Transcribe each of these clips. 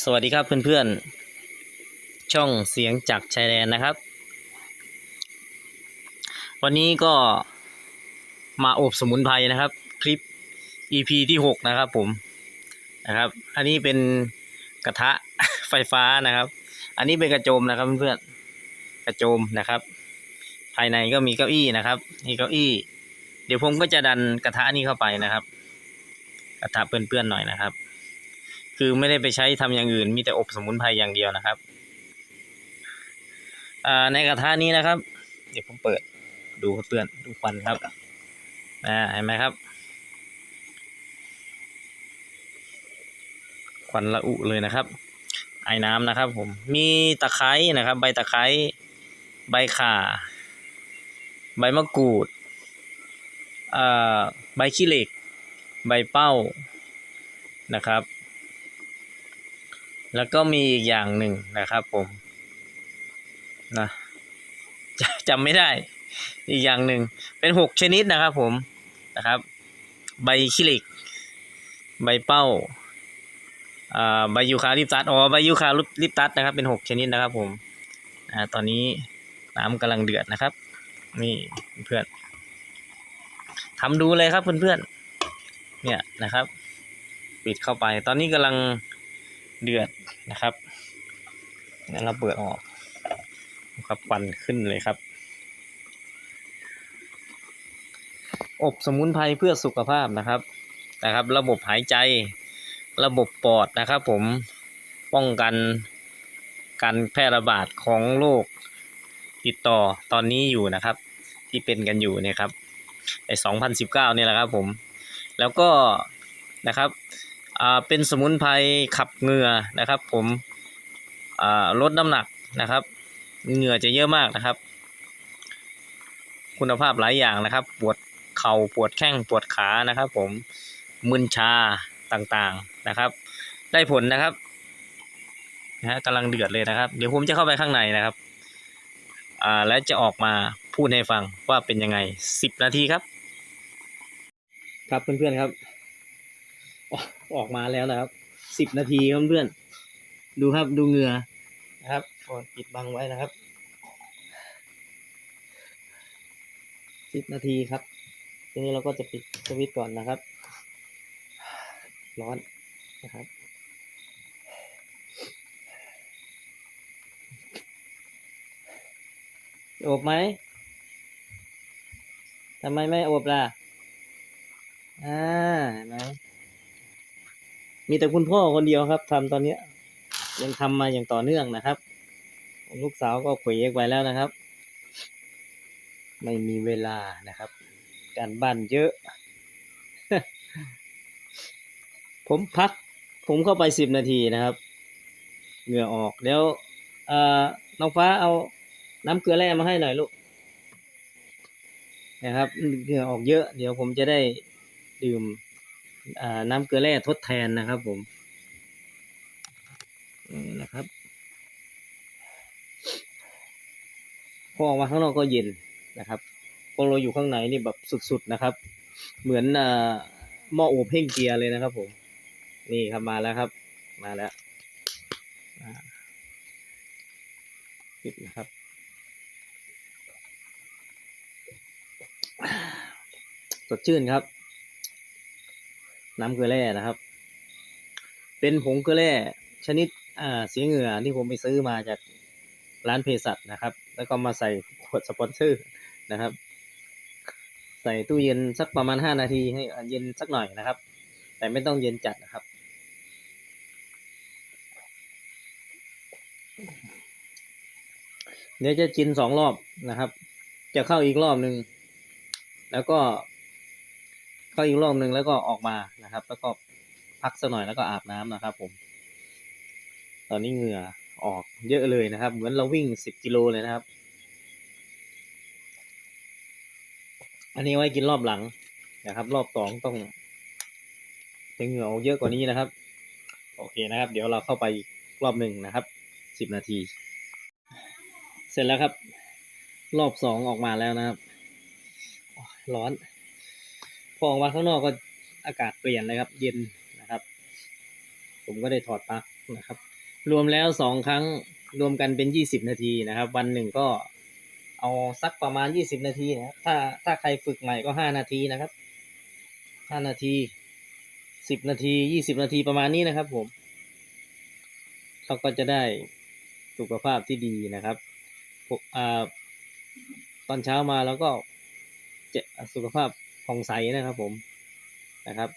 สวัสดีครับเพื่อนๆ ช่องเสียงจากชายแดนนะครับ วันนี้ก็มาอบสมุนไพรนะครับ คลิป EP ที่หกนะครับผมนะครับ อันนี้เป็นกระทะไฟฟ้านะครับ อันนี้เป็นกระโจมนะครับเพื่อนๆกระโจมนะครับ ภายในก็มีเก้าอี้นะครับนี่เก้าอี้ เดี๋ยวผมก็จะดันกระทะนี้เข้าไปนะครับ กระทะเปื้อนๆหน่อยนะครับ คือไม่ได้ไปใช้ทำอย่างอื่น มีแต่อบสมุนไพรอย่างเดียวนะครับอ่าในกระทะนี้นะครับ เดี๋ยวผมเปิดดูเพื่อนดูควันครับอ่าเห็นไหมครับควันละอุเลยนะครับ ไอ้น้ำนะครับ ผมมีตะไคร้นะครับ ใบตะไคร้ใบข่า ใบมะกรูดอ่าใบขี้เหล็ก ใบเป้านะครับ แล้วก็มีอีกอย่างหนึ่งนะครับผมนะจจำไม่ได้ อีกอย่างหนึ่งเป็นหกชนิดนะครับผมนะครับ ใบขี้เหล็กใบเป้าอ่าใบยูคาลิปตัสอ๋อใบยูคาลิปตัสนะครับเป็นหกชนิดนะครับผมอ่าตอนนี้น้ำกำลังเดือดนะครับ นี่เพื่อนทำดูเลยครับเพื่อนๆเนี่ยนะครับ ปิดเข้าไปตอนนี้กำลัง เดือดนะครับงั้นเราเปิดออกครับควันขึ้นเลยครับ อบสมุนไพรเพื่อสุขภาพนะครับนะครับ ระบบหายใจ ระบบปอดนะครับ ผมป้องกันการแพร่ระบาดของโรคติดต่อตอนนี้อยู่นะครับ ที่เป็นกันอยู่เนี่ยครับไอ้2019 เนี่ยแหละครับผม แล้วก็นะครับ เป็นสมุนไพรขับเหงื่อนะครับ ผมอ่าลดน้ำหนักนะครับเหงื่อจะเยอะมากนะครับ คุณภาพหลายอย่างนะครับ ปวดเข่าปวดแข้งปวดขานะครับ ผมมึนชาต่างๆนะครับ ได้ผลนะครับนะฮะกำลังเดือดเลยนะครับ เดี๋ยวผมจะเข้าไปข้างในนะครับ อ่าและจะออกมาพูดให้ฟังว่าเป็นยังไงสิบนาทีครับ ครับเพื่อนๆครับ ออกมาแล้วนะครับสิบนาทีครับเพื่อนดูครับดูเหงื่อนะครับโอ้ปิดบังไว้นะครับสิบนาทีครับ ทีนี้เราก็จะปิดสวิตช์ก่อนนะครับ ร้อนนะครับอบไหมทำไมไม่อบล่ะ อ่าเห็นไหม มีแต่คุณพ่อคนเดียวครับทำตอนเนี้ย ยังทำมาอย่างต่อเนื่องนะครับ ลูกสาวก็ขวกไปแล้วนะครับ ไม่มีเวลานะครับ การบ้านเยอะ ผมพัก ผมเข้าไปสิบนาทีนะครับ เหงื่อออกแล้วเอ่อน้องฟ้าเอาน้ำเกลือแร่มาให้หน่อยลูกนะครับเหงื่อออกเยอะ เดี๋ยวผมจะได้ดื่ม น้ำเกลือแร่ทดแทนนะครับผมนี่นะครับพอออกมาข้างนอกก็เย็นนะครับพอเราอยู่ข้างในนี่แบบสุดๆนะครับ เหมือนอ่าหม้ออบเพ่งเกียร์เลยนะครับ ผม นี่ครับมาแล้วครับ มาแล้วปิดนะครับสดชื่นครับ น้ำเกลือแร่นะครับ เป็นผงเกลือแร่ชนิดอ่าสีเหงื่อที่ผมไปซื้อมาจากร้านเภสัชนะครับ แล้วก็มาใส่ขวดสปอนเซอร์นะครับ ใส่ตู้เย็นสักประมาณห้านาทีให้เย็นสักหน่อยนะครับ แต่ไม่ต้องเย็นจัดนะครับ เดี๋ยวจะกินสองรอบนะครับ จะเข้าอีกรอบหนึ่งแล้วก็ เข้าอีกรอบหนึ่งแล้วก็ออกมานะครับ แล้วก็พักสักหน่อยแล้วก็อาบน้ำนะครับผม ตอนนี้เหงื่อออกเยอะเลยนะครับ เหมือนเราวิ่งสิบกิโลเลยนะครับ อันนี้ไว้กินรอบหลังนะครับ รอบสองต้องจะเหงื่อออกเยอะกว่านี้นะครับ โอเคนะครับ เดี๋ยวเราเข้าไปรอบหนึ่งนะครับสิบนาที เสร็จแล้วครับ รอบสองออกมาแล้วนะครับ ร้อน อออกมาข้างนอกก็อากาศเปลี่ยนเลยครับ เย็นนะครับ ผมก็ได้ถอดปลั๊กนะครับ รวมแล้วสองครั้งรวมกันเป็นยี่สิบนาทีนะครับ วันหนึ่งก็เอาสักประมาณยี่สิบนาทีนะครับ ถ้าถ้าใครฝึกใหม่ก็ห้านาทีนะครับห้านาทีสิบนาทียี่สิบนาทีประมาณนี้นะครับ ผมเราก็จะได้สุขภาพที่ดีนะครับอ่าตอนเช้ามาแล้วก็จะสุขภาพ ผ่องใสนะครับผมนะครับ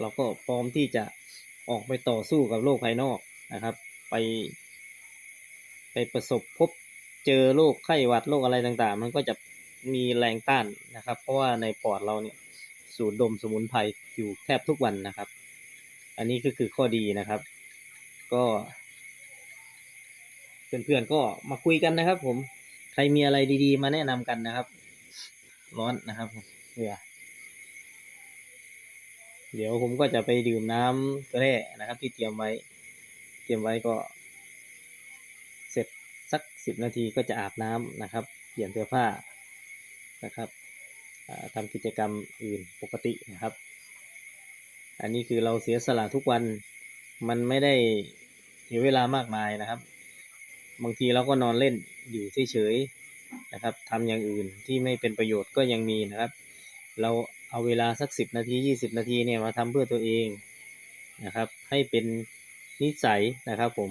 เราก็พร้อมที่จะออกไปต่อสู้กับโลกภายนอกนะครับ ไป ไปประสบพบเจอโรคไข้หวัดโรคอะไรต่างๆ มันก็จะมีแรงต้านนะครับ เพราะว่าในปอดเราเนี่ยสูดดมสมุนไพรอยู่แทบทุกวันนะครับ อันนี้ก็คือข้อดีนะครับ ก็เพื่อนๆก็มาคุยกันนะครับ ผมใครมีอะไรดีๆ มาแนะนำกันนะครับ ร้อนนะครับเหงื่อเดี๋ยวผมก็จะไปดื่มน้ำกระแร่นะครับ ที่เตรียมไว้ เตรียมไว้ก็ เสร็จสักสิบนาทีก็จะอาบน้ำนะครับ เปลี่ยนเสื้อผ้านะครับทำกิจกรรมอื่นปกตินะครับ อันนี้คือเราเสียสละทุกวันมันไม่ได้เสียเวลามากมายนะครับ บางทีเราก็นอนเล่นอยู่เฉย นะครับทำอย่างอื่นที่ไม่เป็นประโยชน์ก็ยังมีนะครับ เราเอาเวลาสักสิบนาทียี่สิบนาทีเนี่ยมาทำเพื่อตัวเองนะครับ ให้เป็นนิสัยนะครับผม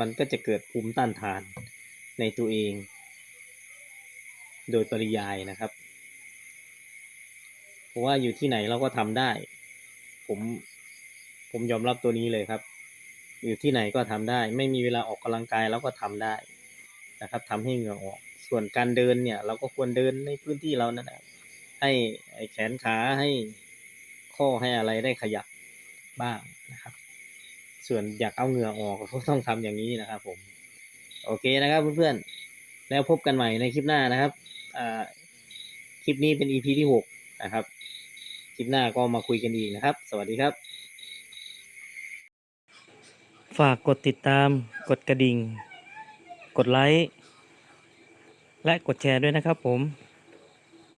มันก็จะเกิดภูมิต้านทานในตัวเอง โดยปริยายนะครับเพราะว่าอยู่ที่ไหนเราก็ทำได้ ผมผมยอมรับตัวนี้เลยครับ อยู่ที่ไหนก็ทำได้ ไม่มีเวลาออกกำลังกายเราก็ทำได้ นะครับทำให้เหงื่อออก ส่วนการเดินเนี่ย เราก็ควรเดินในพื้นที่เรานั่นแหละให้แขนขาให้ข้อให้อะไรได้ขยับบ้างนะครับ ส่วนอยากเอาเหงื่อออกก็ต้องทำอย่างนี้นะครับ ผม โอเคนะครับเพื่อนๆแล้วพบกันใหม่ในคลิปหน้านะครับคลิปนี้เป็น EP ที่หกนะครับ คลิปหน้าก็มาคุยกันอีกนะครับ สวัสดีครับ ฝากกดติดตาม กดกระดิ่ง กดไลค์ และกดแชร์ด้วยนะครับผม